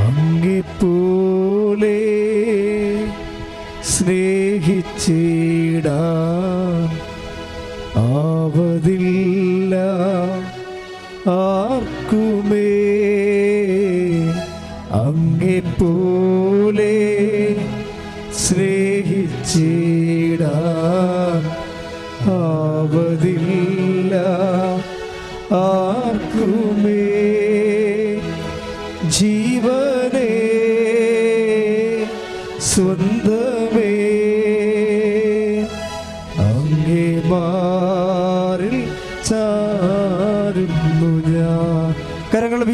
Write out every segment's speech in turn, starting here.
അങ്ങിപ്പോലെ സ്നേഹിച്ചിടാൻ ആവതില്ല. ആർക്കുമേ അങ്ങെപ്പോലെ സ്നേഹിച്ചിടാൻ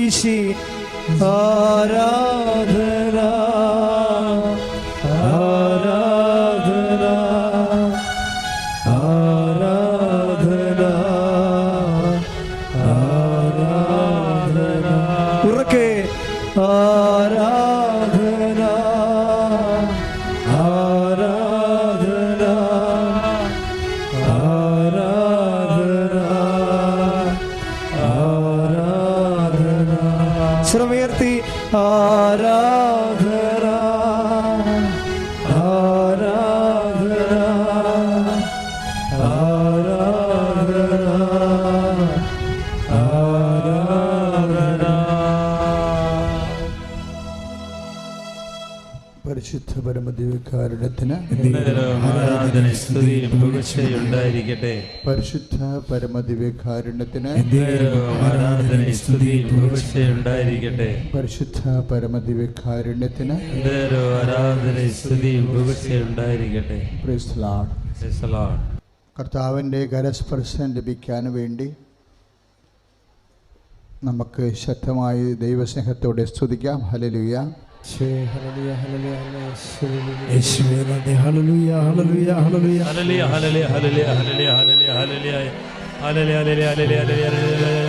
নিশি আরা പരിശുദ്ധ പരമദിവ്യകാരുണ്യത്തിന് പുകഴ്ചയുണ്ടായിരിക്കട്ടെ പരിശുദ്ധ പരമദിവ്യകാരുണ്യത്തിന്. കർത്താവിന്റെ കരസ്പർശനം ലഭിക്കാൻ വേണ്ടി നമുക്ക് ശക്തമായി ദൈവസ്നേഹത്തോടെ സ്തുതിക്കാം. ഹലലുയ ഹലലുയ ഹലലുയ ഹലലുയ ഹലലുയ ഹലലുയ ഹലലുയ ഹലലുയ ഹലലുയ ഹല്ലേലൂയ, ഹലലിയായ ഹലലിയ ഹലലിയ ഹലലിയ ഹലലിയ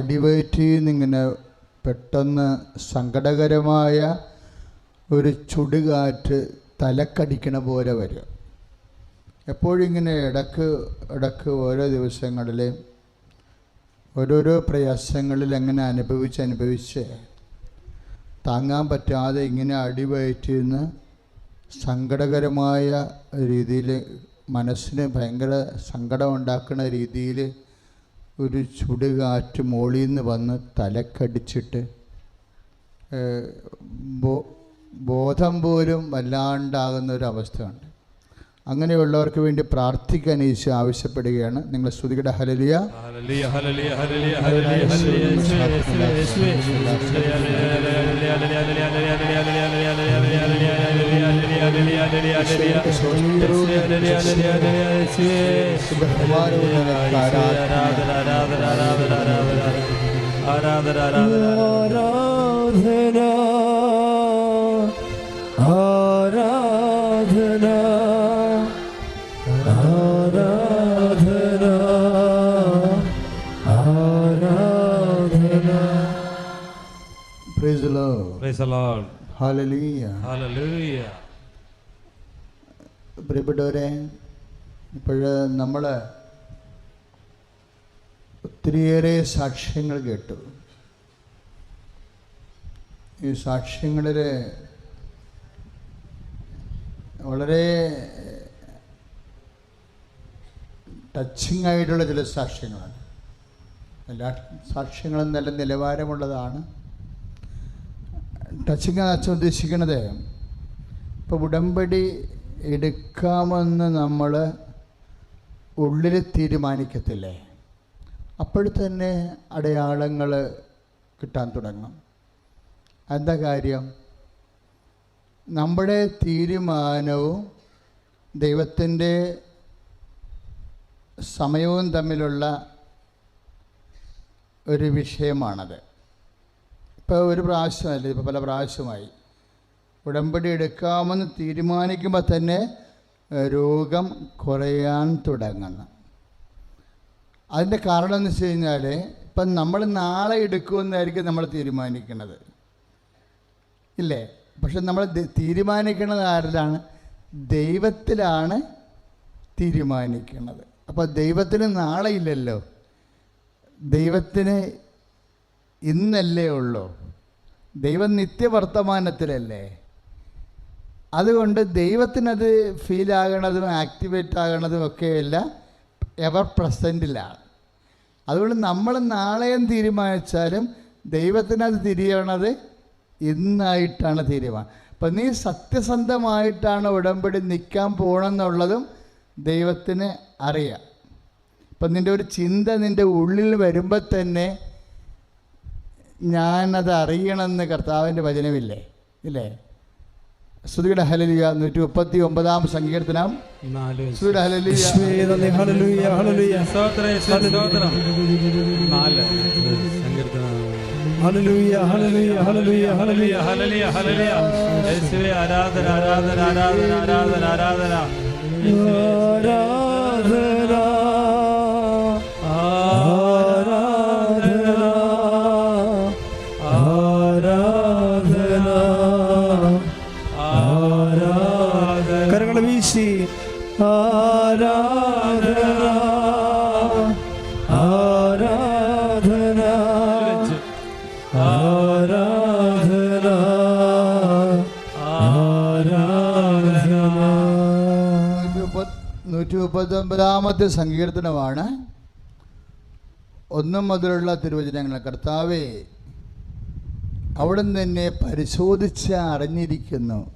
അടിവയറ്റിൽ നിന്നിങ്ങനെ പെട്ടെന്ന് സങ്കടകരമായ ഒരു ചുടുകാറ്റ് തലക്കടിക്കണ പോലെ വരും. എപ്പോഴിങ്ങനെ ഇടയ്ക്ക് ഇടയ്ക്ക് ഓരോ ദിവസങ്ങളിൽ ഓരോരോ പ്രയാസങ്ങളിൽ അങ്ങനെ അനുഭവിച്ച് അനുഭവിച്ച് താങ്ങാൻ പറ്റാതെ ഇങ്ങനെ അടിവയറ്റിൽ നിന്ന് സങ്കടകരമായ രീതിയിൽ മനസ്സിന് ഭയങ്കര സങ്കടം ഉണ്ടാക്കുന്ന രീതിയിൽ ഒരു ചുടുകാറ്റ് മോളിൽ നിന്ന് വന്ന് തലക്കടിച്ചിട്ട് ബോധം പോലും വല്ലാണ്ടാകുന്ന ഒരു അവസ്ഥയുണ്ട് അങ്ങനെയുള്ളവർക്ക് വേണ്ടി പ്രാർത്ഥിക്കാൻ ഈശോ ആവശ്യപ്പെടുകയാണ് നിങ്ങൾ സ്തുതിയുടെ ഹലലിയ ഹല്ലേലൂയ, Praise the Lord. Praise the Lord. Hallelujah. Hallelujah. പ്രിയപ്പെട്ടവരെ ഇപ്പോൾ നമ്മൾ ഒത്തിരിയേറെ സാക്ഷ്യങ്ങൾ കേട്ടു. ഈ സാക്ഷ്യങ്ങളിൽ വളരെ ടച്ചിങ് ആയിട്ടുള്ള ചില സാക്ഷ്യങ്ങളാണ്. എല്ലാ സാക്ഷ്യങ്ങളും നല്ല നിലവാരമുള്ളതാണ്. ടച്ചിങ് അച്ഛൻ ഉദ്ദേശിക്കുന്നത് ഇപ്പോൾ ഉടമ്പടി എടുക്കാമെന്ന് നമ്മൾ ഉള്ളിൽ തീരുമാനിക്കത്തില്ലേ? അപ്പോഴത്തന്നെ തന്നെ അടയാളങ്ങൾ കിട്ടാൻ തുടങ്ങും. എന്താ കാര്യം? നമ്മുടെ തീരുമാനവും ദൈവത്തിന്റെ സമയവും തമ്മിലുള്ള ഒരു വിഷയമാണത്. ഇപ്പോൾ ഒരു പ്രാവശ്യമല്ല ഇപ്പോൾ പല പ്രാവശ്യമായി. ഉടമ്പടി എടുക്കാമെന്ന് തീരുമാനിക്കുമ്പോൾ തന്നെ രോഗം കുറയാൻ തുടങ്ങണം അതിന്റെ കാരണം എന്ന് വെച്ച് കഴിഞ്ഞാൽ ഇപ്പം നമ്മൾ നാളെ എടുക്കുമെന്നായിരിക്കും നമ്മൾ തീരുമാനിക്കുന്നത്. ഇല്ലേ? പക്ഷെ നമ്മൾ തീരുമാനിക്കുന്നത് ആരിലാണ്? ദൈവത്തിലാണ് തീരുമാനിക്കുന്നത്. അപ്പോൾ ദൈവത്തിന് നാളെ ഇല്ലല്ലോ. ദൈവത്തിന് ഇന്നല്ലേ ഉള്ളൂ. ദൈവം നിത്യവർത്തമാനത്തിലല്ലേ? അതുകൊണ്ട് ദൈവത്തിനത് ഫീലാകണതും ആക്ടിവേറ്റ് ആകണതും ഒക്കെയല്ല എവർ പ്രസന്റിലാണ് അതുകൊണ്ട് നമ്മൾ നാളെയും തീരുമാനിച്ചാലും ദൈവത്തിനത് തിരിയണത് ഇന്നായിട്ടാണ് തീരുമാനം. അപ്പം നീ സത്യസന്ധമായിട്ടാണ് ഉടമ്പടി നിൽക്കാൻ പോകണമെന്നുള്ളതും ദൈവത്തിന് അറിയാം. അപ്പം നിന്റെ ഒരു ചിന്ത നിന്റെ ഉള്ളിൽ വരുമ്പോൾ തന്നെ ഞാനത് അറിയണമെന്ന് കർത്താവിന്റെ വചനമില്ലേ? ഇല്ലേ? ശ്രുതിയുടെ ഹലലിയ നൂറ്റി മുപ്പത്തി ഒമ്പതാം സങ്കീർത്തനം. ആരാധന ആരാധന ആരാധന ആരാധന ആരാധന. ആരാധന മുപ്പത്തി ഒമ്പതാമത്തെ സങ്കീർത്തനമാണ്. ഒന്നും മുതലുള്ള തിരുവചനങ്ങൾ. കർത്താവേ അവിടെ എന്നെ പരിശോധിച്ച് അറിഞ്ഞിരിക്കുന്നു.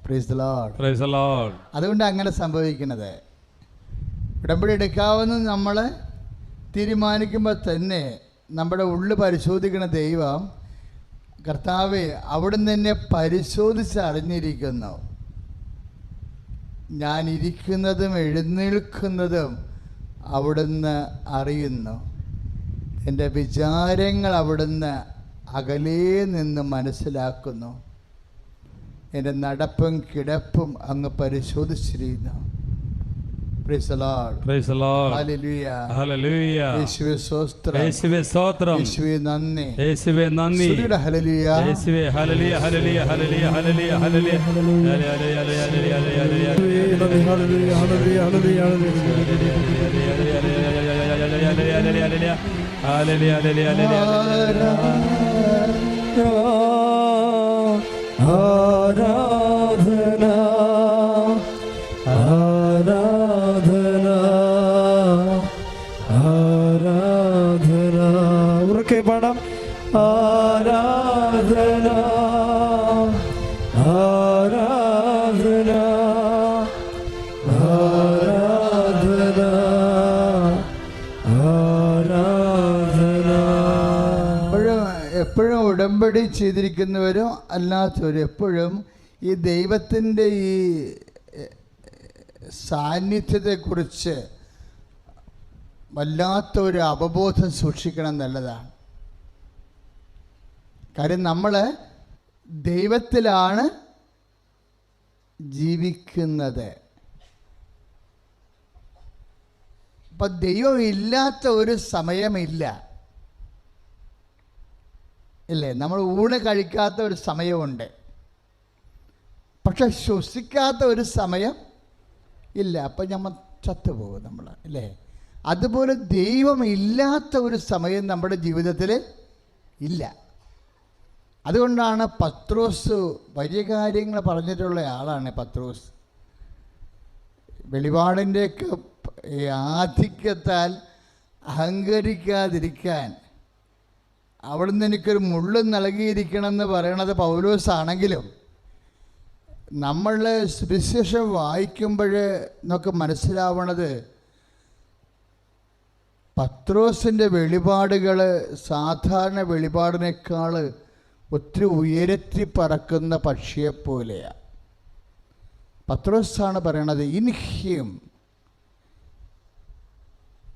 അതുകൊണ്ട് അങ്ങനെ സംഭവിക്കുന്നത്. ഉടമ്പടി എടുക്കാവുന്ന നമ്മൾ തീരുമാനിക്കുമ്പോൾ തന്നെ നമ്മുടെ ഉള്ളു പരിശോധിക്കുന്ന ദൈവം കർത്താവെ അവിടെ എന്നെ പരിശോധിച്ച് അറിഞ്ഞിരിക്കുന്നു. ഞാൻ ഇരിക്കുന്നതും എഴുന്നേൽക്കുന്നതും അവിടുന്ന് അറിയുന്നു. എന്റെ വിചാരങ്ങൾ അവിടുന്ന് അകലേ നിന്ന് മനസ്സിലാക്കുന്നു. എന്റെ നടപ്പും കിടപ്പും അങ്ങ് പരിശോധിച്ചിരിക്കുന്നു. ഹലലിയ ഹലലിയ ഹലലിയ ഹലലിയ ചെയ്തിരിക്കുന്നവരും അല്ലാത്തവരും എപ്പോഴും ഈ ദൈവത്തിന്റെ ഈ സാന്നിധ്യത്തെക്കുറിച്ച് വല്ലാത്ത ഒരു അവബോധം സൂക്ഷിക്കണം നല്ലതാണ്. കാര്യം നമ്മൾ ദൈവത്തിലാണ് ജീവിക്കുന്നത്. അപ്പം ദൈവമില്ലാത്ത ഒരു സമയമില്ല. ഇല്ലേ? നമ്മൾ ഊണ് കഴിക്കാത്ത ഒരു സമയമുണ്ട്. പക്ഷെ ശ്വസിക്കാത്ത ഒരു സമയം ഇല്ല. അപ്പം നമ്മൾ ചത്തുപോകും നമ്മൾ അല്ലേ അതുപോലെ ദൈവം ഇല്ലാത്ത ഒരു സമയം നമ്മുടെ ജീവിതത്തിൽ ഇല്ല. അതുകൊണ്ടാണ് പത്രോസ് വലിയ കാര്യങ്ങൾ പറഞ്ഞിട്ടുള്ള ആളാണ് പത്രോസ്. വെളിപാടിന്റെയൊക്കെ ആധിക്യത്താൽ അഹങ്കരിക്കാതിരിക്കാൻ അവിടുന്ന് എനിക്കൊരു മുള്ള് നൽകിയിരിക്കണമെന്ന് പറയണത് പൗലോസ് ആണെങ്കിലും നമ്മൾ സുവിശേഷം വായിക്കുമ്പോൾ നമുക്ക് മനസ്സിലാവണത് പത്രോസിന്റെ വെളിപാടുകൾ സാധാരണ വെളിപാടിനേക്കാൾ ഒത്തിരി ഉയരത്തി പറക്കുന്ന പക്ഷിയെപ്പോലെയാണ് പത്രോസാണ് പറയണത് in him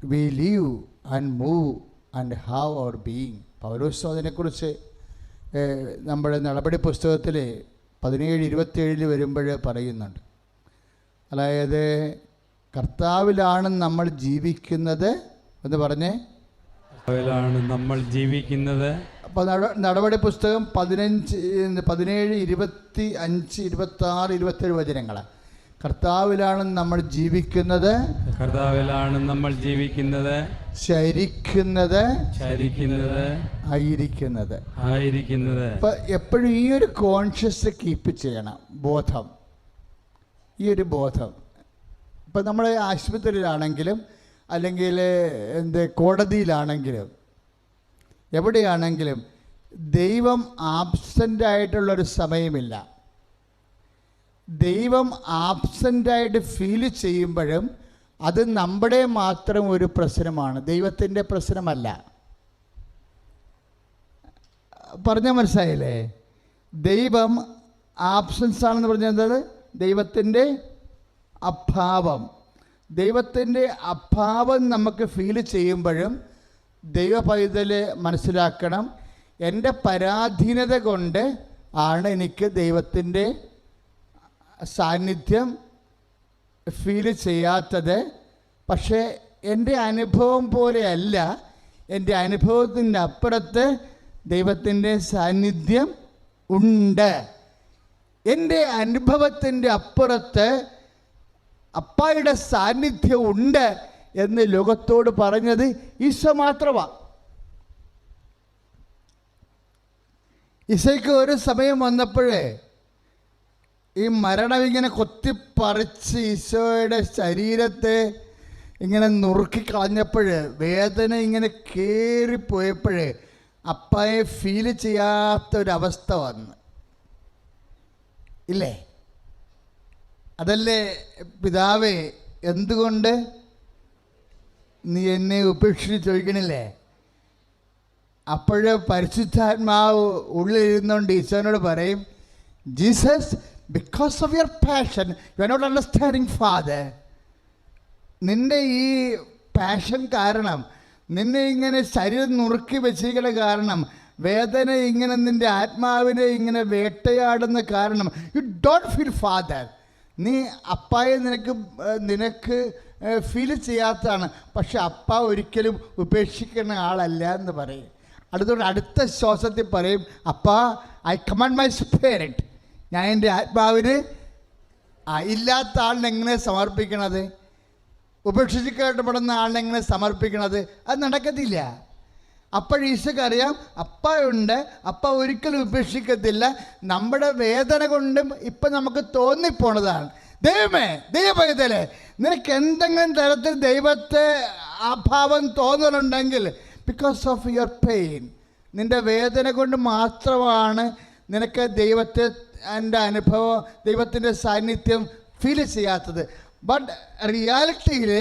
we live and move and have our being Paulose അതിനെക്കുറിച്ച് നമ്മുടെ നടപടി പുസ്തകത്തിൽ പതിനേഴ് ഇരുപത്തേഴിൽ വരുമ്പോൾ പറയുന്നുണ്ട്. അതായത് കർത്താവിലാണ് നമ്മൾ ജീവിക്കുന്നത് എന്ന് പറഞ്ഞേ കർത്താവിലാണ് നമ്മൾ ജീവിക്കുന്നത്. അപ്പോൾ നട- നടപടി പുസ്തകം പതിനഞ്ച് പതിനേഴ് ഇരുപത്തി അഞ്ച് ഇരുപത്തി ആറ് ഇരുപത്തേഴ് വചനങ്ങൾ കർത്താവിലാണ് നമ്മൾ ജീവിക്കുന്നത്? കർത്താവിലാണ് നമ്മൾ ജീവിക്കുന്നത്? ശരിക്കുന്നത്? ശരിക്കുന്നത്. ആയിരിക്കുന്നത്. ആയിരിക്കുന്നത്. ഇപ്പൊ എപ്പോഴും ഈ ഒരു കോൺഷ്യസ് കീപ്പ് ചെയ്യണം. ബോധം. ഈ ഒരു ബോധം. ഇപ്പം നമ്മൾ ആശുപത്രിയിലാണെങ്കിലും അല്ലെങ്കിൽ എന്ത് കോടതിയിലാണെങ്കിലും എവിടെയാണെങ്കിലും ദൈവം ആബ്സെന്റ് ആയിട്ടുള്ളൊരു സമയമില്ല. ദൈവം ആബ്സെന്റായിട്ട് ഫീൽ ചെയ്യുമ്പോഴും അത് നമ്മുടെ മാത്രം ഒരു പ്രശ്നമാണ്. ദൈവത്തിന്റെ പ്രശ്നമല്ല. പറഞ്ഞാൽ മനസ്സിലായില്ലേ? ദൈവം ആബ്സൻസ് ആണെന്ന് പറഞ്ഞാൽ എന്താണ്? ദൈവത്തിന്റെ അഭാവം. ദൈവത്തിന്റെ അഭാവം നമുക്ക് ഫീൽ ചെയ്യുമ്പോഴും ദൈവ പൈതൽ മനസ്സിലാക്കണം. എന്റെ പരാധീനത കൊണ്ട് ആണ് എനിക്ക് ദൈവത്തിന്റെ സാന്നിധ്യം ഫീൽ ചെയ്യാത്തത്. പക്ഷേ എന്റെ അനുഭവം പോലെയല്ല. എന്റെ അനുഭവത്തിന്റെ അപ്പുറത്ത് ദൈവത്തിന്റെ സാന്നിധ്യം ഉണ്ട്. എന്റെ അനുഭവത്തിന്റെ അപ്പുറത്ത് അപ്പായുടെ സാന്നിധ്യം ഉണ്ട് എന്ന് ലോകത്തോട് പറഞ്ഞത് ഈശോ മാത്രമാണ് ഈശോയ്ക്ക് ഒരു സമയം വന്നപ്പോഴേ ഈ മരണം ഇങ്ങനെ കൊത്തിപ്പറിച്ച് ഈശോയുടെ ശരീരത്തെ ഇങ്ങനെ നുറുക്കി കളഞ്ഞപ്പോൾ വേദന ഇങ്ങനെ കയറിപ്പോയപ്പോൾ അപ്പയെ ഫീൽ ചെയ്യാത്ത ഒരവസ്ഥ വന്ന്. ഇല്ലേ? അതല്ലേ പിതാവേ എന്തുകൊണ്ട് നീ എന്നെ ഉപേക്ഷിച്ച് ചോദിക്കണില്ലേ? അപ്പോഴ് പരിശുദ്ധാത്മാവ് ഉള്ളിലിരുന്നുകൊണ്ട് ഈശോനോട് പറയും Jesus because of your passion you are not understanding father നിന്റെ ഈ പാഷൻ കാരണം നിന്നെ ഇങ്ങനെ ശരീരം നുറുക്കി വെച്ചിരിക്കുന്ന കാരണം വേദന ഇങ്ങനെ നിന്റെ ആത്മാവിനെ ഇങ്ങനെ വേട്ടയാടുന്ന കാരണം യു ഡോണ്ട് ഫീൽ ഫാദർ നീ അപ്പായെ നിനക്ക് നിനക്ക് ഫീൽ ചെയ്യാത്തതാണ്. പക്ഷെ അപ്പ ഒരിക്കലും ഉപേക്ഷിക്കുന്ന ആളല്ല എന്ന് പറയും. അടുത്തോട് അടുത്ത ശ്വാസത്തിൽ പറയും അപ്പ ഐ കമാൻഡ് മൈ സ്പിരിറ്റ് ഞാൻ എന്റെ ആത്മാവിന് ഇല്ലാത്ത ആളിനെങ്ങനെ സമർപ്പിക്കണത്? ഉപേക്ഷിക്കപ്പെടുന്ന ആളിനെ എങ്ങനെ സമർപ്പിക്കണത്? അത് നടക്കത്തില്ല. അപ്പോൾ അറിയാം അപ്പ ഉണ്ട് അപ്പ ഒരിക്കലും ഉപേക്ഷിക്കത്തില്ല. നമ്മുടെ വേദന കൊണ്ടും ഇപ്പം നമുക്ക് തോന്നിപ്പോണതാണ്. ദൈവമേ ദൈവപൈതലേ നിനക്ക് എന്തെങ്കിലും തരത്തിൽ ദൈവത്തെ അഭാവം തോന്നലുണ്ടെങ്കിൽ ബിക്കോസ് ഓഫ് യുവർ പെയിൻ നിന്റെ വേദന കൊണ്ട് മാത്രമാണ് നിനക്ക് ദൈവത്തെ എന്റെ അനുഭവം ദൈവത്തിന്റെ സാന്നിധ്യം ഫീൽ ചെയ്യാത്തത്. ബട്ട് റിയാലിറ്റിയിൽ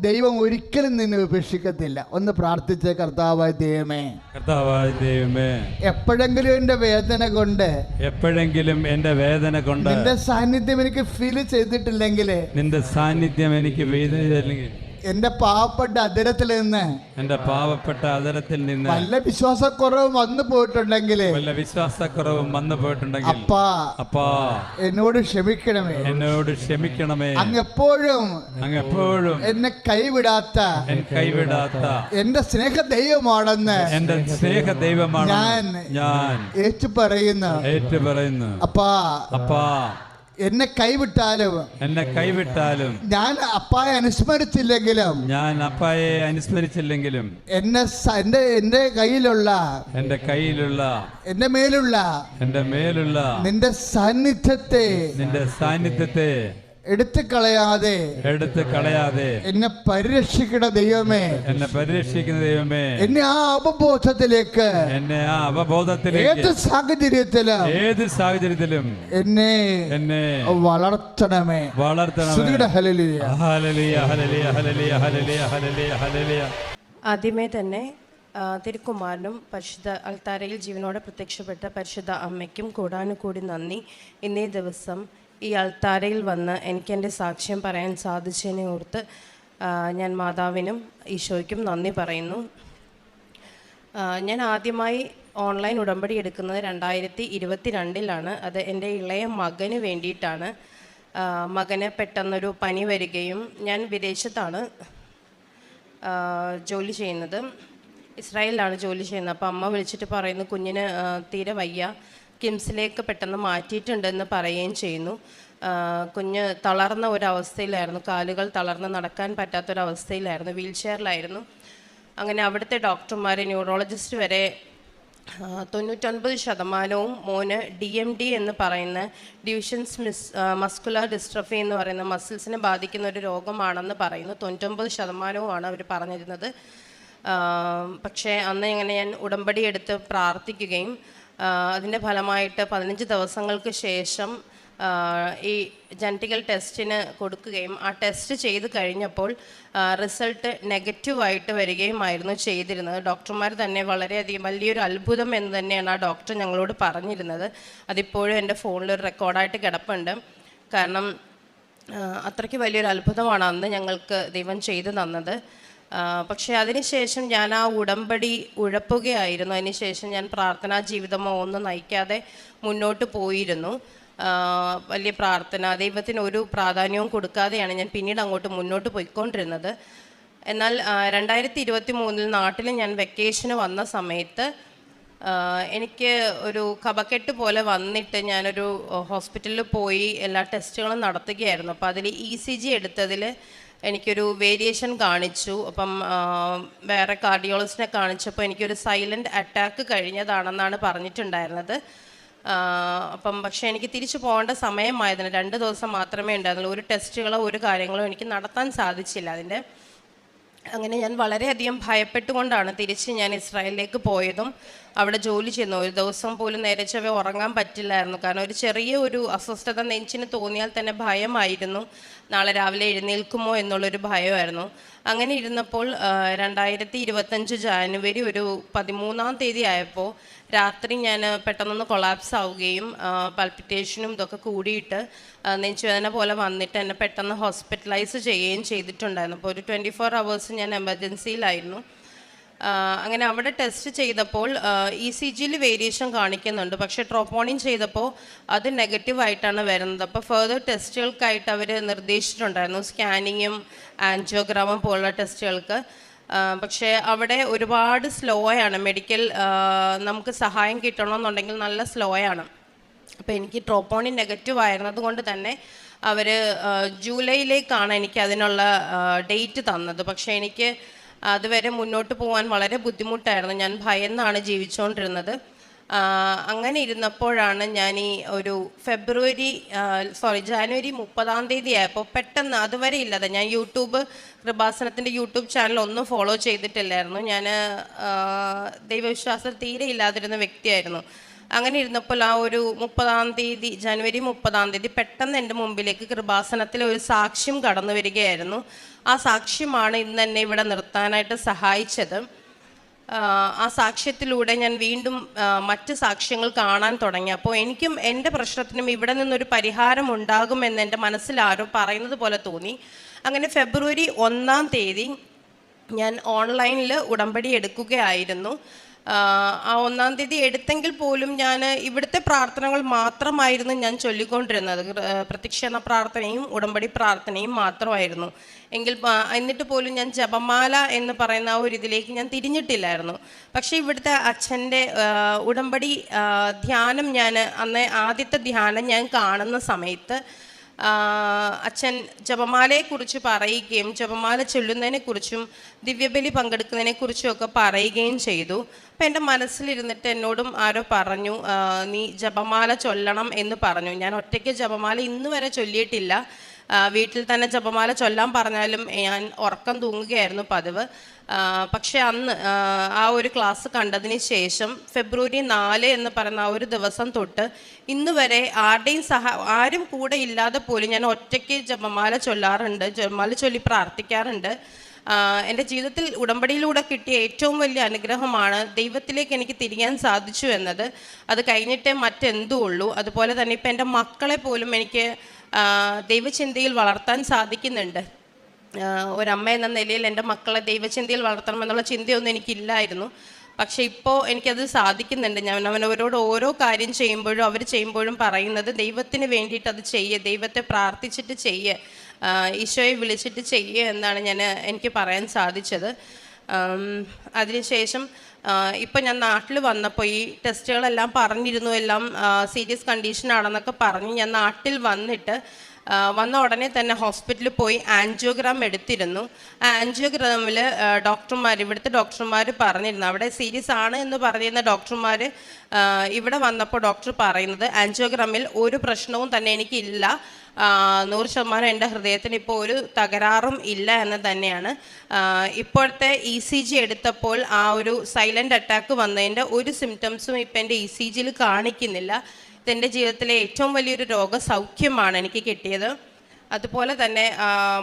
ദൈവം ഒരിക്കലും നിന്നെ ഉപേക്ഷിക്കത്തില്ല. ഒന്ന് പ്രാർത്ഥിച്ച കർത്താവായ ദൈവമേ കർത്താവായ ദൈവമേ എപ്പോഴെങ്കിലും എന്റെ വേദന കൊണ്ട് എപ്പോഴെങ്കിലും എന്റെ വേദന കൊണ്ട് നിന്റെ സാന്നിധ്യം എനിക്ക് ഫീൽ ചെയ്തിട്ടില്ലെങ്കിൽ നിന്റെ സാന്നിധ്യം എനിക്ക് വേദനയില്ലെങ്കിൽ എന്റെ പാവപ്പെട്ട അതിരത്തിൽ നിന്ന് എന്റെ പാവപ്പെട്ട അതിരത്തിൽ നിന്ന് നല്ല വിശ്വാസക്കുറവ് വന്നു പോയിട്ടുണ്ടെങ്കിൽ നല്ല വിശ്വാസക്കുറവും വന്നു പോയിട്ടുണ്ടെങ്കിൽ. അപ്പാ. അപ്പാ. എന്നോട് ക്ഷമിക്കണമേ. എന്നോട് ക്ഷമിക്കണമേ. അങ്ങ് എപ്പോഴും അങ്ങ് എപ്പോഴും എന്നെ കൈവിടാത്ത എന്നെ കൈവിടാത്ത എന്റെ സ്നേഹ ദൈവമാണെന്ന് എന്റെ സ്നേഹ ദൈവമാണ് ഞാൻ ഞാൻ ഏറ്റു പറയുന്നു ഏറ്റു പറയുന്നു അപ്പാ. അപ്പാ. എന്നെ കൈവിട്ടാലും. എന്നെ കൈവിട്ടാലും. ഞാൻ അപ്പായെ അനുസ്മരിച്ചില്ലെങ്കിലും. ഞാൻ അപ്പായെ അനുസ്മരിച്ചില്ലെങ്കിലും. എന്നെ എന്റെ എന്റെ കയ്യിലുള്ള. എന്റെ കയ്യിലുള്ള. എന്റെ മേലുള്ള. എന്റെ മേലുള്ള. നിന്റെ സാന്നിധ്യത്തെ. നിന്റെ സാന്നിധ്യത്തെ. എടുത്തു കളയാതെ എടുത്തു കളയാതെ എന്നെ പരിരക്ഷിക്കുന്ന ദൈവമേ. എന്നെ പരിരക്ഷിക്കുന്ന ദൈവമേ. എന്നെ ആ അവബോധത്തിലേക്ക് എന്നെ ആ ഏത് അവബോധത്തിലേക്ക് സാഹചര്യത്തിലും ഏത് സാഹചര്യത്തിലും എന്നെ എന്നെ വളർത്തണമേ. വളർത്തണമേ. ശ്രുതിയുടെ ഹല്ലേലൂയ. ഹല്ലേലൂയ, ഹല്ലേലൂയ, ഹല്ലേലൂയ, ഹല്ലേലൂയ, ഹല്ലേലൂയ, ഹല്ലേലൂയ. ആദ്യമേ തന്നെ തിരുക്കുമാരനും പരിശുദ്ധ അൾത്താരയിൽ ജീവനോടെ പ്രത്യക്ഷപ്പെട്ട പരിശുദ്ധ അമ്മയ്ക്കും കൂടാനുകൂടി നന്ദി. ഇന്നേ ദിവസം ഈ അൾത്താരയിൽ വന്ന് എനിക്കെന്റെ സാക്ഷ്യം പറയാൻ സാധിച്ചതിനെ ഓർത്ത് ഞാൻ മാതാവിനും ഈശോയ്ക്കും നന്ദി പറയുന്നു. ഞാൻ ആദ്യമായി ഓൺലൈൻ ഉടമ്പടി എടുക്കുന്നത് രണ്ടായിരത്തി ഇരുപത്തി രണ്ടിലാണ് അത് എന്റെ ഇളയ മകന് വേണ്ടിയിട്ടാണ്. മകന് പെട്ടെന്നൊരു പനി വരികയും ഞാൻ വിദേശത്താണ് ജോലി ചെയ്യുന്നത്. ഇസ്രായേലിലാണ് ജോലി ചെയ്യുന്നത്. അപ്പോൾ അമ്മ വിളിച്ചിട്ട് പറയുന്നു കുഞ്ഞിന് തീരെ വയ്യ. കിംസിലേക്ക് പെട്ടെന്ന് മാറ്റിയിട്ടുണ്ടെന്ന് പറയുകയും ചെയ്യുന്നു. കുഞ്ഞ് തളർന്ന ഒരവസ്ഥയിലായിരുന്നു. കാലുകൾ തളർന്ന് നടക്കാൻ പറ്റാത്തൊരവസ്ഥയിലായിരുന്നു. വീൽ ചെയറിലായിരുന്നു അങ്ങനെ അവിടുത്തെ ഡോക്ടർമാർ ന്യൂറോളജിസ്റ്റ് വരെ തൊണ്ണൂറ്റൊൻപത് ശതമാനവും മോന് ഡി എം ഡി എന്ന് പറയുന്ന ഡിവിഷൻസ് മിസ് മസ്കുലർ ഡിസ്ട്രഫി എന്ന് പറയുന്ന മസിൽസിനെ ബാധിക്കുന്ന ഒരു രോഗമാണെന്ന് പറയുന്നു. തൊണ്ണൂറ്റൊമ്പത് ശതമാനവുമാണ് അവർ പറഞ്ഞിരുന്നത്. പക്ഷേ അന്ന് ഇങ്ങനെ ഞാൻ ഉടമ്പടി എടുത്ത് പ്രാർത്ഥിക്കുകയും അതിന്റെ ഫലമായിട്ട് പതിനഞ്ച് ദിവസങ്ങൾക്ക് ശേഷം ഈ ജനറ്റിക്കൽ ടെസ്റ്റിന് കൊടുക്കുകയും ആ ടെസ്റ്റ് ചെയ്ത് കഴിഞ്ഞപ്പോൾ റിസൾട്ട് നെഗറ്റീവായിട്ട് വരികയുമായിരുന്നു ചെയ്തിരുന്നത്. ഡോക്ടർമാർ തന്നെ വളരെയധികം വലിയൊരു അത്ഭുതം എന്ന് തന്നെയാണ് ആ ഡോക്ടർ ഞങ്ങളോട് പറഞ്ഞിരുന്നത്. അതിപ്പോഴും എന്റെ ഫോണിൽ ഒരു റെക്കോർഡായിട്ട് കിടപ്പുണ്ട്. കാരണം അത്രയ്ക്ക് വലിയൊരു അത്ഭുതമാണ് അന്ന് ഞങ്ങൾക്ക് ദൈവം ചെയ്തു തന്നത്. പക്ഷേ അതിനുശേഷം ഞാൻ ആ ഉടമ്പടി ഉഴപ്പുകയായിരുന്നു. അതിനുശേഷം ഞാൻ പ്രാർത്ഥനാ ജീവിതമോ ഒന്നും നയിക്കാതെ മുന്നോട്ട് പോയിരുന്നു. വലിയ പ്രാർത്ഥന ദൈവത്തിന് ഒരു പ്രാധാന്യവും കൊടുക്കാതെയാണ് ഞാൻ പിന്നീട് അങ്ങോട്ട് മുന്നോട്ട് പോയിക്കൊണ്ടിരുന്നത്. എന്നാൽ രണ്ടായിരത്തി ഇരുപത്തി മൂന്നിൽ നാട്ടിൽ ഞാൻ വെക്കേഷന് വന്ന സമയത്ത് എനിക്ക് ഒരു കപക്കെട്ട് പോലെ വന്നിട്ട് ഞാനൊരു ഹോസ്പിറ്റലിൽ പോയി എല്ലാ ടെസ്റ്റുകളും നടത്തുകയായിരുന്നു. അപ്പോൾ അതിൽ ഇ സി ജി എടുത്തതിൽ എനിക്കൊരു വേരിയേഷൻ കാണിച്ചു. അപ്പം വേറെ കാർഡിയോളജിസ്റ്റിനെ കാണിച്ചപ്പോൾ എനിക്കൊരു സൈലന്റ് അറ്റാക്ക് കഴിഞ്ഞതാണെന്നാണ് പറഞ്ഞിട്ടുണ്ടായിരുന്നത്. അപ്പം പക്ഷേ എനിക്ക് തിരിച്ചു പോകേണ്ട സമയമായതിന് രണ്ട് ദിവസം മാത്രമേ ഉണ്ടായിരുന്നുള്ളൂ. ഒരു ടെസ്റ്റുകളോ ഒരു കാര്യങ്ങളോ എനിക്ക് നടത്താൻ സാധിച്ചില്ല അതിന്റെ. അങ്ങനെ ഞാൻ വളരെയധികം ഭയപ്പെട്ടുകൊണ്ടാണ് തിരിച്ച് ഞാൻ ഇസ്രായേലിലേക്ക് പോയതും അവിടെ ജോലി ചെയ്യുന്നു. ഒരു ദിവസം പോലും നേരെ ഉറങ്ങാൻ പറ്റില്ലായിരുന്നു. കാരണം ഒരു ചെറിയ ഒരു അസ്വസ്ഥത നെഞ്ചിന് തോന്നിയാൽ തന്നെ ഭയമായിരുന്നു. നാളെ രാവിലെ എഴുന്നേൽക്കുമോ എന്നുള്ളൊരു ഭയമായിരുന്നു. അങ്ങനെ ഇരുന്നപ്പോൾ രണ്ടായിരത്തി ഇരുപത്തഞ്ച് ജാനുവരി ഒരു പതിമൂന്നാം തീയതി ആയപ്പോൾ രാത്രി ഞാൻ പെട്ടെന്നൊന്ന് കൊളാപ്സ് ആവുകയും പൽപ്പിറ്റേഷനും ഇതൊക്കെ കൂടിയിട്ട് നെഞ്ചുവേദന പോലെ വന്നിട്ട് എന്നെ പെട്ടെന്ന് ഹോസ്പിറ്റലൈസ് ചെയ്യുകയും ചെയ്തിട്ടുണ്ടായിരുന്നു. അപ്പോൾ ഒരു ട്വന്റി ഫോർ അവേഴ്സ് ഞാൻ എമർജൻസിയിലായിരുന്നു അങ്ങനെ അവിടെ ടെസ്റ്റ് ചെയ്തപ്പോൾ ഇ സി ജിയിൽ വേരിയേഷൻ കാണിക്കുന്നുണ്ട്. പക്ഷേ ട്രോപ്പോണിൻ ചെയ്തപ്പോൾ അത് നെഗറ്റീവായിട്ടാണ് വരുന്നത്. അപ്പോൾ ഫെർദർ ടെസ്റ്റുകൾക്കായിട്ട് അവർ നിർദ്ദേശിച്ചിട്ടുണ്ടായിരുന്നു. സ്കാനിങ്ങും ആൻജിയോഗ്രാമും പോലുള്ള ടെസ്റ്റുകൾക്ക് പക്ഷേ അവിടെ ഒരുപാട് സ്ലോ ആണ് മെഡിക്കൽ നമുക്ക് സഹായം കിട്ടണമെന്നുണ്ടെങ്കിൽ നല്ല സ്ലോ ആണ് അപ്പോൾ എനിക്ക് ട്രോപ്പോണി നെഗറ്റീവ് ആയിരുന്നത് കൊണ്ട് തന്നെ അവർ ജൂലൈയിലേക്കാണ് എനിക്ക് അതിനുള്ള ഡേറ്റ് തന്നത്. പക്ഷേ എനിക്ക് അതുവരെ മുന്നോട്ട് പോകാൻ വളരെ ബുദ്ധിമുട്ടായിരുന്നു. ഞാൻ ഭയന്നാണ് ജീവിച്ചുകൊണ്ടിരുന്നത് അങ്ങനെ ഇരുന്നപ്പോഴാണ് ഞാൻ ഈ ഒരു ഫെബ്രുവരി സോറി ജാനുവരി മുപ്പതാം തീയതി ആയപ്പോൾ പെട്ടെന്ന് അതുവരെ ഇല്ലാതെ ഞാൻ യൂട്യൂബ് കൃപാസനത്തിന്റെ യൂട്യൂബ് ചാനൽ ഒന്നും ഫോളോ ചെയ്തിട്ടില്ലായിരുന്നു. ഞാൻ ദൈവവിശ്വാസം തീരെ ഇല്ലാതിരുന്ന വ്യക്തിയായിരുന്നു. അങ്ങനെ ഇരുന്നപ്പോൾ ആ ഒരു മുപ്പതാം തീയതി ജനുവരി മുപ്പതാം തീയതി പെട്ടെന്ന് എന്റെ മുമ്പിലേക്ക് കൃപാസനത്തിൽ ഒരു സാക്ഷ്യം കടന്നു വരികയായിരുന്നു. ആ സാക്ഷ്യമാണ് ഇന്ന് എന്നെ ഇവിടെ നിർത്താനായിട്ട് സഹായിച്ചത്. ആ സാക്ഷ്യത്തിലൂടെ ഞാൻ വീണ്ടും മറ്റ് സാക്ഷ്യങ്ങൾ കാണാൻ തുടങ്ങി. അപ്പോൾ എനിക്കും എന്റെ പ്രശ്നത്തിനും ഇവിടെ നിന്നൊരു പരിഹാരം ഉണ്ടാകുമെന്ന് എന്റെ മനസ്സിൽ ആരോ പറയുന്നത് പോലെ തോന്നി. അങ്ങനെ ഫെബ്രുവരി ഒന്നാം തീയതി ഞാൻ ഓൺലൈനിൽ ഉടമ്പടി എടുക്കുകയായിരുന്നു. ആ ഒന്നാം തീയതി എടുത്തെങ്കിൽ പോലും ഞാൻ ഇവിടുത്തെ പ്രാർത്ഥനകൾ മാത്രമായിരുന്നു ഞാൻ ചൊല്ലിക്കൊണ്ടിരുന്നത്. പ്രത്യക്ഷണ പ്രാർത്ഥനയും ഉടമ്പടി പ്രാർത്ഥനയും മാത്രമായിരുന്നു. എങ്കിൽ എന്നിട്ട് പോലും ഞാൻ ജപമാല എന്ന് പറയുന്ന ആ ഒരു ഇതിലേക്ക് ഞാൻ തിരിഞ്ഞിട്ടില്ലായിരുന്നു. പക്ഷേ ഇവിടുത്തെ അച്ഛന്റെ ഉടമ്പടി ധ്യാനം ഞാൻ അന്ന് ആദ്യത്തെ ധ്യാനം ഞാൻ കാണുന്ന സമയത്ത് അച്ഛൻ ജപമാലയെക്കുറിച്ച് പറയുകയും ജപമാല ചൊല്ലുന്നതിനെക്കുറിച്ചും ദിവ്യബലി പങ്കെടുക്കുന്നതിനെക്കുറിച്ചും ഒക്കെ പറയുകയും ചെയ്തു. അപ്പം എന്റെ മനസ്സിലിരുന്നിട്ട് എന്നോടും ആരോ പറഞ്ഞു നീ ജപമാല ചൊല്ലണം എന്ന് പറഞ്ഞു. ഞാൻ ഒറ്റയ്ക്ക് ജപമാല ഇന്ന് വരെ ചൊല്ലിയിട്ടില്ല. വീട്ടിൽ തന്നെ ജപമാല ചൊല്ലാൻ പറഞ്ഞാലും ഞാൻ ഉറക്കം തൂങ്ങുകയായിരുന്നു പതിവ്. പക്ഷെ അന്ന് ആ, ഒരു ക്ലാസ് കണ്ടതിന് ശേഷം ഫെബ്രുവരി നാല് എന്ന് പറയുന്ന ആ ഒരു ദിവസം തൊട്ട് ഇന്ന് വരെ ആരുടെയും സഹ ആരും കൂടെ ഇല്ലാതെ പോലും ഞാൻ ഒറ്റയ്ക്ക് ജപമാല ചൊല്ലാറുണ്ട് ജപമാല ചൊല്ലി പ്രാർത്ഥിക്കാറുണ്ട്. എന്റെ ജീവിതത്തിൽ ഉടമ്പടിയിലൂടെ കിട്ടിയ ഏറ്റവും വലിയ അനുഗ്രഹമാണ് ദൈവത്തിലേക്ക് എനിക്ക് തിരിയാൻ സാധിച്ചു എന്നത്. അത് കഴിഞ്ഞിട്ടേ മറ്റെന്തും ഉള്ളൂ അതുപോലെ തന്നെ ഇപ്പം എന്റെ മക്കളെ പോലും എനിക്ക് ദൈവചിന്തയിൽ വളർത്താൻ സാധിക്കുന്നുണ്ട്. ഒരമ്മ എന്ന നിലയിൽ എന്റെ മക്കളെ ദൈവചിന്തയിൽ വളർത്തണമെന്നുള്ള ചിന്തയൊന്നും എനിക്കില്ലായിരുന്നു. പക്ഷേ ഇപ്പോൾ എനിക്കത് സാധിക്കുന്നുണ്ട്. ഞാൻ അവനവരോട് ഓരോ കാര്യം ചെയ്യുമ്പോഴും അവർ ചെയ്യുമ്പോഴും പറയുന്നത് ദൈവത്തിന് വേണ്ടിയിട്ട് അത് ചെയ്യുക ദൈവത്തെ പ്രാർത്ഥിച്ചിട്ട് ചെയ്യുക ഈശോയെ വിളിച്ചിട്ട് ചെയ്യുക എന്നാണ് ഞാൻ എനിക്ക് പറയാൻ സാധിച്ചത്. അതിനുശേഷം ഇപ്പം ഞാൻ നാട്ടിൽ വന്നപ്പോൾ ഈ ടെസ്റ്റുകളെല്ലാം പറഞ്ഞിരുന്നു എല്ലാം സീരിയസ് കണ്ടീഷൻ ആണെന്നൊക്കെ പറഞ്ഞ്. ഞാൻ നാട്ടിൽ വന്നിട്ട് വന്ന ഉടനെ തന്നെ ഹോസ്പിറ്റലിൽ പോയി ആൻജിയോഗ്രാം എടുത്തിരുന്നു. ആ ആൻജിയോഗ്രാമിൽ ഡോക്ടർമാർ ഇവിടുത്തെ ഡോക്ടർമാർ പറഞ്ഞിരുന്നു. അവിടെ സീരിയസ് ആണ് എന്ന് പറഞ്ഞിരുന്ന ഡോക്ടർമാർ ഇവിടെ വന്നപ്പോൾ ഡോക്ടർ പറയുന്നത് ആൻജിയോഗ്രാമിൽ ഒരു പ്രശ്നവും തന്നെ എനിക്കില്ല. നൂറ് ശതമാനം എന്റെ ഹൃദയത്തിന് ഇപ്പോൾ ഒരു തകരാറും ഇല്ല എന്ന് തന്നെയാണ്. ഇപ്പോഴത്തെ ഇ സി ജി എടുത്തപ്പോൾ ആ ഒരു സൈലന്റ് അറ്റാക്ക് വന്നതിന്റെ ഒരു സിംറ്റംസും ഇപ്പം എന്റെ ഇ സി ജിയിൽ കാണിക്കുന്നില്ല. ഇതെന്റെ ജീവിതത്തിലെ ഏറ്റവും വലിയൊരു രോഗസൗഖ്യമാണ് എനിക്ക് കിട്ടിയത്. അതുപോലെ തന്നെ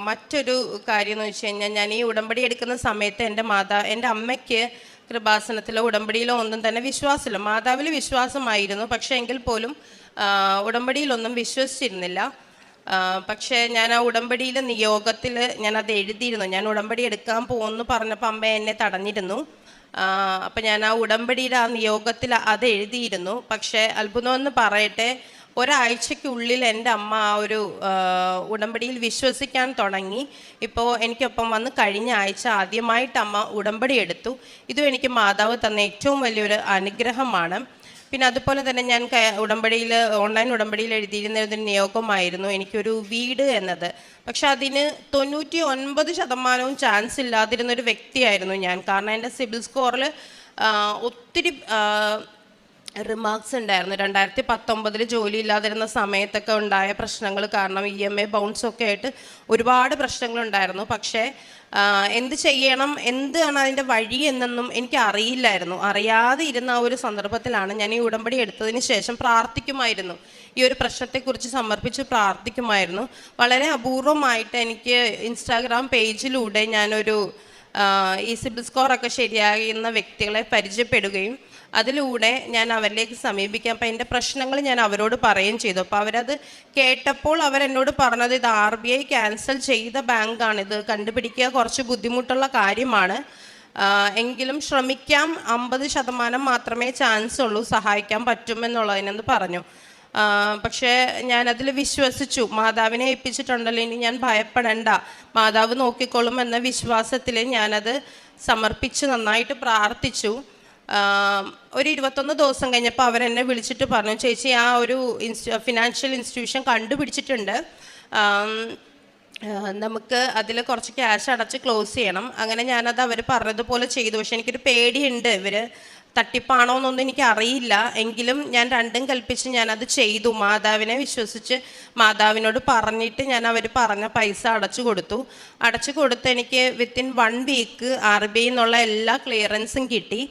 മറ്റൊരു കാര്യം എന്ന് വെച്ച് കഴിഞ്ഞാൽ ഞാൻ ഈ ഉടമ്പടി എടുക്കുന്ന സമയത്ത് എന്റെ മാതാ എന്റെ അമ്മയ്ക്ക് കൃപാസനത്തിലോ ഉടമ്പടിയിലോ ഒന്നും തന്നെ വിശ്വാസമില്ല. മാതാവിൽ വിശ്വാസമായിരുന്നു പക്ഷേ എങ്കിൽ പോലും ഉടമ്പടിയിലൊന്നും വിശ്വസിച്ചിരുന്നില്ല. പക്ഷേ ഞാൻ ആ ഉടമ്പടിയിൽ നിയോഗത്തിൽ ഞാൻ അത് എഴുതിയിരുന്നു. ഞാൻ ഉടമ്പടി എടുക്കാൻ പോകുമെന്ന് പറഞ്ഞപ്പോൾ അമ്മ എന്നെ തടഞ്ഞിരുന്നു. അപ്പം ഞാൻ ആ ഉടമ്പടിയുടെ ആ നിയോഗത്തിൽ അത് എഴുതിയിരുന്നു. പക്ഷേ അത്ഭുതമെന്ന് പറയട്ടെ ഒരാഴ്ചയ്ക്കുള്ളിൽ എന്റെ അമ്മ ആ ഒരു ഉടമ്പടിയിൽ വിശ്വസിക്കാൻ തുടങ്ങി. ഇപ്പോൾ എനിക്കൊപ്പം വന്ന് കഴിഞ്ഞ ആഴ്ച ആദ്യമായിട്ട് അമ്മ ഉടമ്പടി എടുത്തു. ഇതും എനിക്ക് മാതാവ് തന്ന ഏറ്റവും വലിയൊരു അനുഗ്രഹമാണ്. പിന്നെ അതുപോലെ തന്നെ ഞാൻ ഉടമ്പടിയിൽ ഓൺലൈൻ ഉടമ്പടിയിൽ എഴുതിയിരുന്ന ഒരു നിയോഗമായിരുന്നു എനിക്കൊരു വീട് എന്നത്. പക്ഷെ അതിന് തൊണ്ണൂറ്റി ഒൻപത് ശതമാനവും ചാൻസ് ഇല്ലാതിരുന്നൊരു വ്യക്തിയായിരുന്നു ഞാൻ. കാരണം എന്റെ സിബിൽ സ്കോറിൽ ഒത്തിരി റിമാർക്സ് ഉണ്ടായിരുന്നു. രണ്ടായിരത്തി പത്തൊമ്പതിൽ ജോലി ഇല്ലാതിരുന്ന സമയത്തൊക്കെ ഉണ്ടായ പ്രശ്നങ്ങൾ കാരണം ഇ എം എ ബൗൺസ് ഒക്കെ ആയിട്ട് ഒരുപാട് പ്രശ്നങ്ങളുണ്ടായിരുന്നു. പക്ഷേ എന്ത് ചെയ്യണം എന്താണ് അതിന്റെ വഴി എന്നൊന്നും എനിക്ക് അറിയില്ലായിരുന്നു അറിയാതെ ഇരുന്ന ആ ഒരു സന്ദർഭത്തിലാണ് ഞാൻ ഈ ഉടമ്പടി എടുത്തതിന് ശേഷം പ്രാർത്ഥിക്കുമായിരുന്നു. ഈ ഒരു പ്രശ്നത്തെക്കുറിച്ച് സമർപ്പിച്ച് പ്രാർത്ഥിക്കുമായിരുന്നു. വളരെ അപൂർവമായിട്ട് എനിക്ക് ഇൻസ്റ്റാഗ്രാം പേജിലൂടെ ഞാനൊരു ഈ സിബിൽ സ്കോറൊക്കെ ശരിയാകുന്ന വ്യക്തികളെ പരിചയപ്പെടുകയും അതിലൂടെ ഞാൻ അവരിലേക്ക് സമീപിക്കാം. അപ്പം എന്റെ പ്രശ്നങ്ങൾ ഞാൻ അവരോട് പറയുകയും ചെയ്തു. അപ്പോൾ അവരത് കേട്ടപ്പോൾ അവരെന്നോട് പറഞ്ഞത് ഇത് ആർ ബി ഐ ക്യാൻസൽ ചെയ്ത ബാങ്കാണിത് കണ്ടുപിടിക്കുക കുറച്ച് ബുദ്ധിമുട്ടുള്ള കാര്യമാണ്. എങ്കിലും ശ്രമിക്കാം. അമ്പത് ശതമാനം മാത്രമേ ചാൻസ് ഉള്ളൂ സഹായിക്കാൻ പറ്റുമെന്നുള്ളതിനെന്ന് പറഞ്ഞു. പക്ഷേ ഞാനതിൽ വിശ്വസിച്ചു. മാതാവിനെ ഏൽപ്പിച്ചിട്ടുണ്ടല്ലോ ഇനി ഞാൻ ഭയപ്പെടണ്ട. മാതാവ് നോക്കിക്കൊള്ളും എന്ന വിശ്വാസത്തിൽ ഞാനത് സമർപ്പിച്ച് നന്നായിട്ട് പ്രാർത്ഥിച്ചു. ഒരു ഇരുപത്തൊന്ന് ദിവസം കഴിഞ്ഞപ്പോൾ അവരെന്നെ വിളിച്ചിട്ട് പറഞ്ഞു ചേച്ചി ആ ഒരു ഇൻസ്റ്റു ഫിനാൻഷ്യൽ ഇൻസ്റ്റിറ്റ്യൂഷൻ കണ്ടുപിടിച്ചിട്ടുണ്ട്. നമുക്ക് അതിൽ കുറച്ച് ക്യാഷ് അടച്ച് ക്ലോസ് ചെയ്യണം. അങ്ങനെ ഞാനത് അവർ പറഞ്ഞതുപോലെ ചെയ്തു. പക്ഷെ എനിക്കൊരു പേടിയുണ്ട്. ഇവർ തട്ടിപ്പാണോ എന്നൊന്നും എനിക്ക് അറിയില്ല എങ്കിലും ഞാൻ രണ്ടും കൽപ്പിച്ച് ഞാനത് ചെയ്തു. മാതാവിനെ വിശ്വസിച്ച് മാതാവിനോട് പറഞ്ഞിട്ട് ഞാൻ അവർ പറഞ്ഞ പൈസ അടച്ചു കൊടുത്തു. അടച്ചു കൊടുത്ത് എനിക്ക് within one week R B I എന്നുള്ള എല്ലാ ക്ലിയറൻസും കിട്ടി.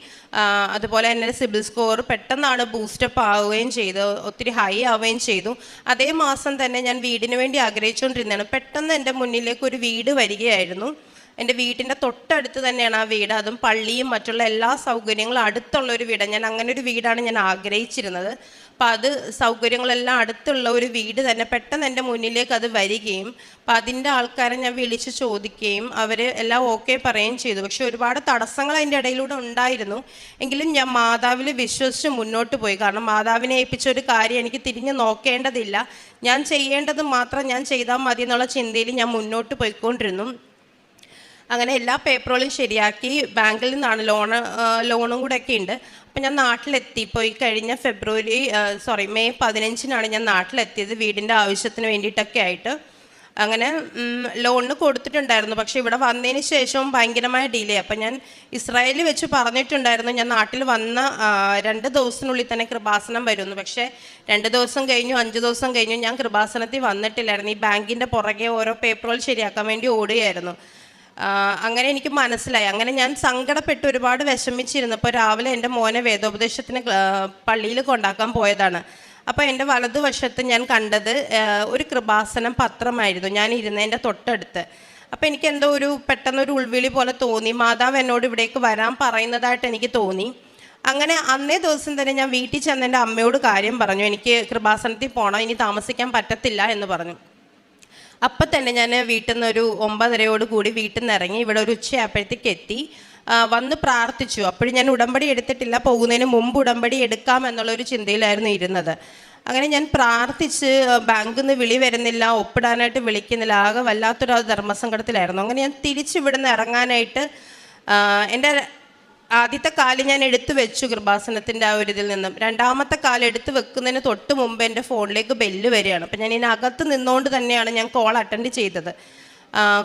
അതുപോലെ തന്നെ സിബിൽ സ്കോർ പെട്ടെന്നാണ് ബൂസ്റ്റപ്പ് ആവുകയും ചെയ്തു. ഒത്തിരി ഹൈ ആവുകയും ചെയ്തു. അതേ മാസം തന്നെ ഞാൻ വീടിന് വേണ്ടി ആഗ്രഹിച്ചുകൊണ്ടിരുന്നതാണ്. പെട്ടെന്ന് എന്റെ മുന്നിലേക്ക് ഒരു വീട് വരികയായിരുന്നു. എന്റെ വീട്ടിന്റെ തൊട്ടടുത്ത് തന്നെയാണ് ആ വീട്. അതും പള്ളിയും മറ്റുള്ള എല്ലാ സൗകര്യങ്ങളും അടുത്തുള്ള ഒരു വീടാണ്. ഞാൻ അങ്ങനെ ഒരു വീടാണ് ഞാൻ ആഗ്രഹിച്ചിരുന്നത്. അപ്പം അത് സൗകര്യങ്ങളെല്ലാം അടുത്തുള്ള ഒരു വീട് തന്നെ പെട്ടെന്ന് എന്റെ മുന്നിലേക്ക് അത് വരികയും അപ്പം അതിന്റെ ആൾക്കാരെ ഞാൻ വിളിച്ച് ചോദിക്കുകയും അവർ എല്ലാം ഓക്കെ പറയുകയും ചെയ്തു. പക്ഷെ ഒരുപാട് തടസ്സങ്ങൾ അതിന്റെ ഇടയിലൂടെ ഉണ്ടായിരുന്നു. എങ്കിലും ഞാൻ മാതാവിൽ വിശ്വസിച്ച് മുന്നോട്ട് പോയി. കാരണം മാതാവിനെ ഏൽപ്പിച്ച ഒരു കാര്യം എനിക്ക് തിരിഞ്ഞ് നോക്കേണ്ടതില്ല. ഞാൻ ചെയ്യേണ്ടത് മാത്രം ഞാൻ ചെയ്താൽ മതി എന്നുള്ള ചിന്തയിൽ ഞാൻ മുന്നോട്ട് പോയിക്കൊണ്ടിരുന്നു. അങ്ങനെ എല്ലാ പേപ്പറുകളും ശരിയാക്കി ബാങ്കിൽ നിന്നാണ് ലോണ് ലോണും കൂടെ ഒക്കെ ഉണ്ട്. അപ്പം ഞാൻ നാട്ടിലെത്തി. പോയി കഴിഞ്ഞ ഫെബ്രുവരി സോറി മെയ് പതിനഞ്ചിനാണ് ഞാൻ നാട്ടിലെത്തിയത്. വീടിന്റെ ആവശ്യത്തിന് വേണ്ടിയിട്ടൊക്കെ ആയിട്ട്. അങ്ങനെ ലോണിന് കൊടുത്തിട്ടുണ്ടായിരുന്നു. പക്ഷേ ഇവിടെ വന്നതിന് ശേഷവും ഭയങ്കരമായ ഡിലേ അപ്പം ഞാൻ ഇസ്രായേലിൽ വെച്ച് പറഞ്ഞിട്ടുണ്ടായിരുന്നു ഞാൻ നാട്ടിൽ വന്ന രണ്ട് ദിവസത്തിനുള്ളിൽ തന്നെ കൃപാസനം വരുന്നു. പക്ഷേ രണ്ട് ദിവസം കഴിഞ്ഞു അഞ്ച് ദിവസം കഴിഞ്ഞു ഞാൻ കൃപാസനത്തിൽ വന്നിട്ടില്ലായിരുന്നു. ഈ ബാങ്കിന്റെ പുറകെ ഓരോ പേപ്പറുകൾ ശരിയാക്കാൻ വേണ്ടി ഓടുകയായിരുന്നു. അങ്ങനെ എനിക്ക് മനസ്സിലായി. അങ്ങനെ ഞാൻ സങ്കടപ്പെട്ട് ഒരുപാട് വിഷമിച്ചിരുന്നപ്പോൾ രാവിലെ എന്റെ മോനെ വേദോപദേശത്തിന് പള്ളിയിൽ കൊണ്ടാക്കാൻ പോയതാണ്. അപ്പോൾ എന്റെ വലതുവശത്ത് ഞാൻ കണ്ടത് ഒരു കൃപാസനം പത്രമായിരുന്നു. ഞാൻ ഇരുന്നതിന്റെ തൊട്ടടുത്ത്. അപ്പോൾ എനിക്ക് എന്തോ ഒരു പെട്ടെന്നൊരു ഉൾവിളി പോലെ തോന്നി. മാതാവ് എന്നോട് ഇവിടേക്ക് വരാൻ പറയുന്നതായിട്ട് എനിക്ക് തോന്നി. അങ്ങനെ അന്നേ ദിവസം തന്നെ ഞാൻ വീട്ടിൽ ചെന്ന് എന്റെ അമ്മയോട് കാര്യം പറഞ്ഞു. എനിക്ക് കൃപാസനത്തിൽ പോകണം ഇനി താമസിക്കാൻ പറ്റത്തില്ല എന്ന് പറഞ്ഞു. അപ്പം തന്നെ ഞാൻ വീട്ടിൽ നിന്ന് ഒരു ഒമ്പതരയോട് കൂടി വീട്ടിൽ നിന്ന് ഇറങ്ങി ഇവിടെ ഒരു ഉച്ചയായപ്പോഴത്തേക്ക് എത്തി. വന്ന് പ്രാർത്ഥിച്ചു. അപ്പോഴും ഞാൻ ഉടമ്പടി എടുത്തിട്ടില്ല. പോകുന്നതിന് മുമ്പ് ഉടമ്പടി എടുക്കാം എന്നുള്ളൊരു ചിന്തയിലായിരുന്നു ഇരുന്നത്. അങ്ങനെ ഞാൻ പ്രാർത്ഥിച്ച് ബാങ്കിൽ നിന്ന് വിളി വരുന്നില്ല ഒപ്പിടാനായിട്ട് വിളിക്കുന്നില്ല. ആകെ വല്ലാത്തൊരു ധർമ്മസങ്കടത്തിലായിരുന്നു. അങ്ങനെ ഞാൻ തിരിച്ചിവിടുന്ന് ഇറങ്ങാനായിട്ട് എന്റെ ആദ്യത്തെ കാൽ ഞാൻ എടുത്തു വെച്ചു കൃപാസനത്തിന്റെ ആ ഒരു ഇതിൽ നിന്നും. രണ്ടാമത്തെ കാൽ എടുത്ത് വെക്കുന്നതിന് തൊട്ട് മുമ്പ് എന്റെ ഫോണിലേക്ക് ബെല്ല് വരികയാണ്. അപ്പം ഞാൻ ഇതിനകത്ത് നിന്നുകൊണ്ട് തന്നെയാണ് ഞാൻ കോൾ അറ്റൻഡ് ചെയ്തത്.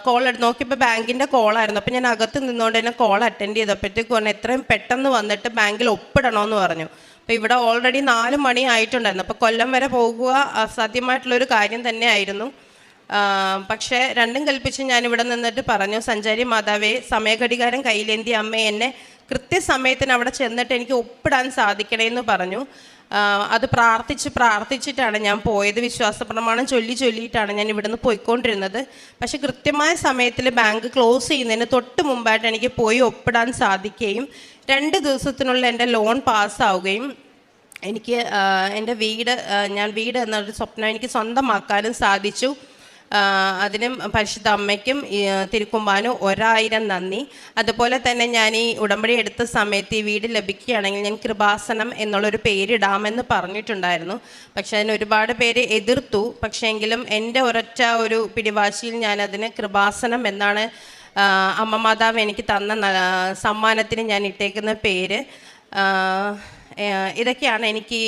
കോൾ നോക്കിയപ്പോൾ ബാങ്കിന്റെ കോളായിരുന്നു അപ്പം ഞാൻ അകത്ത് നിന്നുകൊണ്ട് തന്നെ കോൾ അറ്റൻഡ് ചെയ്തപ്പോഴത്തേക്കും പറഞ്ഞു എത്രയും പെട്ടെന്ന് വന്നിട്ട് ബാങ്കിൽ ഒപ്പിടണമെന്ന് പറഞ്ഞു. അപ്പോൾ ഇവിടെ ഓൾറെഡി നാല് മണി ആയിട്ടുണ്ടായിരുന്നു. അപ്പോൾ കൊല്ലം വരെ പോകുക അസാധ്യമായിട്ടുള്ളൊരു കാര്യം തന്നെയായിരുന്നു. പക്ഷേ രണ്ടും കൽപ്പിച്ച് ഞാൻ ഇവിടെ നിന്നിട്ട് പറഞ്ഞു സഞ്ചാരി മാതാവേ സമയഘടികാരം കയ്യിലേന്തി അമ്മ എന്നെ കൃത്യസമയത്തിന് അവിടെ ചെന്നിട്ട് എനിക്ക് ഒപ്പിടാൻ സാധിക്കണേ എന്ന് പറഞ്ഞു അത് പ്രാർത്ഥിച്ച് പ്രാർത്ഥിച്ചിട്ടാണ് ഞാൻ പോയത്. വിശ്വാസ പ്രമാണം ചൊല്ലി ചൊല്ലിയിട്ടാണ് ഞാൻ ഇവിടുന്ന് പോയിക്കൊണ്ടിരുന്നത്. പക്ഷെ കൃത്യമായ സമയത്തിൽ ബാങ്ക് ക്ലോസ് ചെയ്യുന്നതിന് തൊട്ട് മുമ്പായിട്ട് എനിക്ക് പോയി ഒപ്പിടാൻ സാധിക്കുകയും രണ്ട് ദിവസത്തിനുള്ളിൽ എന്റെ ലോൺ പാസ്സാവുകയും എനിക്ക് എന്റെ വീട് ഞാൻ വീട് എന്നൊരു സ്വപ്നം എനിക്ക് സ്വന്തമാക്കാനും സാധിച്ചു. അതിനും പരിശുദ്ധ അമ്മയ്ക്കും തിരുക്കുമ്പാനും ഒരായിരം നന്ദി. അതുപോലെ തന്നെ ഞാൻ ഈ ഉടമ്പടി എടുത്ത സമയത്ത് ഈ വീട് ലഭിക്കുകയാണെങ്കിൽ ഞാൻ കൃപാസനം എന്നുള്ളൊരു പേരിടാമെന്ന് പറഞ്ഞിട്ടുണ്ടായിരുന്നു. പക്ഷേ അതിന് ഒരുപാട് പേര് എതിർത്തു. പക്ഷേ എങ്കിലും എന്റെ ഒരൊറ്റ ഒരു പിടിവാശിയിൽ ഞാനതിന് കൃപാസനം എന്നാണ് അമ്മ മാതാവ് എനിക്ക് തന്ന സമ്മാനത്തിന് ഞാൻ ഇട്ടേക്കുന്ന പേര്. ഇതൊക്കെയാണ് എനിക്ക്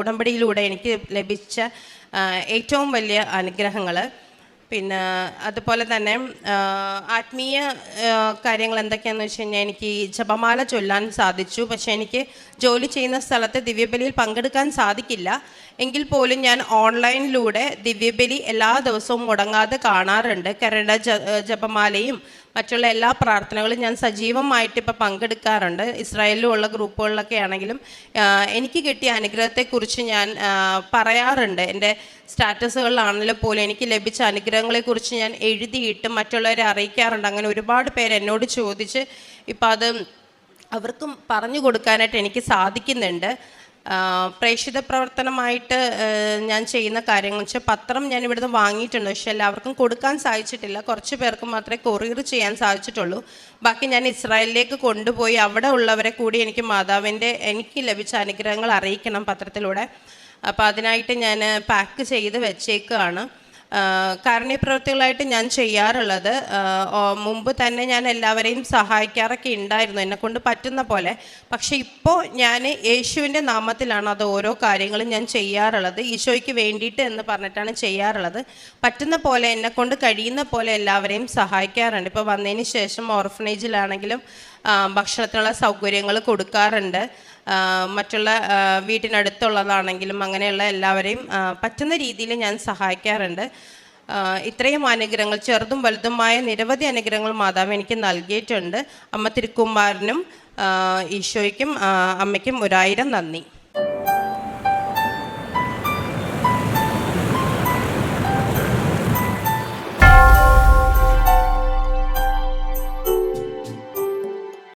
ഉടമ്പടിയിലൂടെ എനിക്ക് ലഭിച്ച ഏറ്റവും വലിയ അനുഗ്രഹങ്ങൾ പിന്നെ അതുപോലെ തന്നെ ആത്മീയ കാര്യങ്ങൾ എന്തൊക്കെയാണെന്ന് വെച്ച് കഴിഞ്ഞാൽ എനിക്ക് ജപമാല ചൊല്ലാൻ സാധിച്ചു. പക്ഷേ എനിക്ക് ജോലി ചെയ്യുന്ന സ്ഥലത്ത് ദിവ്യബലിയിൽ പങ്കെടുക്കാൻ സാധിക്കില്ല. എങ്കിൽ പോലും ഞാൻ ഓൺലൈനിലൂടെ ദിവ്യബലി എല്ലാ ദിവസവും മുടങ്ങാതെ കാണാറുണ്ട്. കരട ജപമാലയും മറ്റുള്ള എല്ലാ പ്രാർത്ഥനകളും ഞാൻ സജീവമായിട്ട് ഇപ്പോൾ പങ്കെടുക്കാറുണ്ട്. ഇസ്രായേലിലുള്ള ഗ്രൂപ്പുകളിലൊക്കെ ആണെങ്കിലും എനിക്ക് കിട്ടിയ അനുഗ്രഹത്തെക്കുറിച്ച് ഞാൻ പറയാറുണ്ട്. എന്റെ സ്റ്റാറ്റസുകളിലാണെങ്കിലും പോലും എനിക്ക് ലഭിച്ച അനുഗ്രഹങ്ങളെക്കുറിച്ച് ഞാൻ എഴുതിയിട്ട് മറ്റുള്ളവരെ അറിയിക്കാറുണ്ട്. അങ്ങനെ ഒരുപാട് പേര് എന്നോട് ചോദിച്ച് ഇപ്പം അത് അവർക്കും പറഞ്ഞു കൊടുക്കാനായിട്ട് എനിക്ക് സാധിക്കുന്നുണ്ട്. പ്രേക്ഷിത പ്രവർത്തനമായിട്ട് ഞാൻ ചെയ്യുന്ന കാര്യങ്ങൾ. വെച്ചാൽ പത്രം ഞാൻ ഇവിടുന്ന് വാങ്ങിയിട്ടുണ്ട്. പക്ഷെ എല്ലാവർക്കും കൊടുക്കാൻ സാധിച്ചിട്ടില്ല. കുറച്ച് പേർക്ക് മാത്രമേ കൊറിയർ ചെയ്യാൻ സാധിച്ചിട്ടുള്ളൂ. ബാക്കി ഞാൻ ഇസ്രായേലിലേക്ക് കൊണ്ടുപോയി അവിടെ ഉള്ളവരെ കൂടി എനിക്ക് മാതാവിന്റെ എനിക്ക് ലഭിച്ച അനുഗ്രഹങ്ങൾ അറിയിക്കണം പത്രത്തിലൂടെ. അപ്പോൾ അതിനായിട്ട് ഞാൻ പാക്ക് ചെയ്ത് വെച്ചേക്കുകയാണ് കാരുണ്യ പ്രവൃത്തികളായിട്ട് ഞാൻ ചെയ്യാറുള്ളത്. മുമ്പ് തന്നെ ഞാൻ എല്ലാവരെയും സഹായിക്കാറൊക്കെ ഉണ്ടായിരുന്നു എന്നെക്കൊണ്ട് പറ്റുന്ന പോലെ. പക്ഷേ ഇപ്പോൾ ഞാൻ യേശുവിന്റെ നാമത്തിലാണ് അത് ഓരോ കാര്യങ്ങളും ഞാൻ ചെയ്യാറുള്ളത്. ഈശോയ്ക്ക് വേണ്ടിയിട്ട് എന്ന് പറഞ്ഞിട്ടാണ് ചെയ്യാറുള്ളത്. പറ്റുന്ന പോലെ എന്നെക്കൊണ്ട് കഴിയുന്ന പോലെ എല്ലാവരെയും സഹായിക്കാറുണ്ട്. ഇപ്പോൾ വന്നതിന് ശേഷം ഓർഫനേജിലാണെങ്കിലും ഭക്ഷണത്തിനുള്ള സൗകര്യങ്ങൾ കൊടുക്കാറുണ്ട്. മറ്റുള്ള വീട്ടിനടുത്തുള്ളതാണെങ്കിലും അങ്ങനെയുള്ള എല്ലാവരെയും പറ്റുന്ന രീതിയിൽ ഞാൻ സഹായിക്കാറുണ്ട്. ഇത്രയും അനുഗ്രഹങ്ങൾ ചെറുതും വലുതുമായ നിരവധി അനുഗ്രഹങ്ങൾ മാതാവ് എനിക്ക് നൽകിയിട്ടുണ്ട്. അമ്മ തിരുക്കുമാരനും ഈശോയ്ക്കും അമ്മയ്ക്കും ഒരായിരം നന്ദി.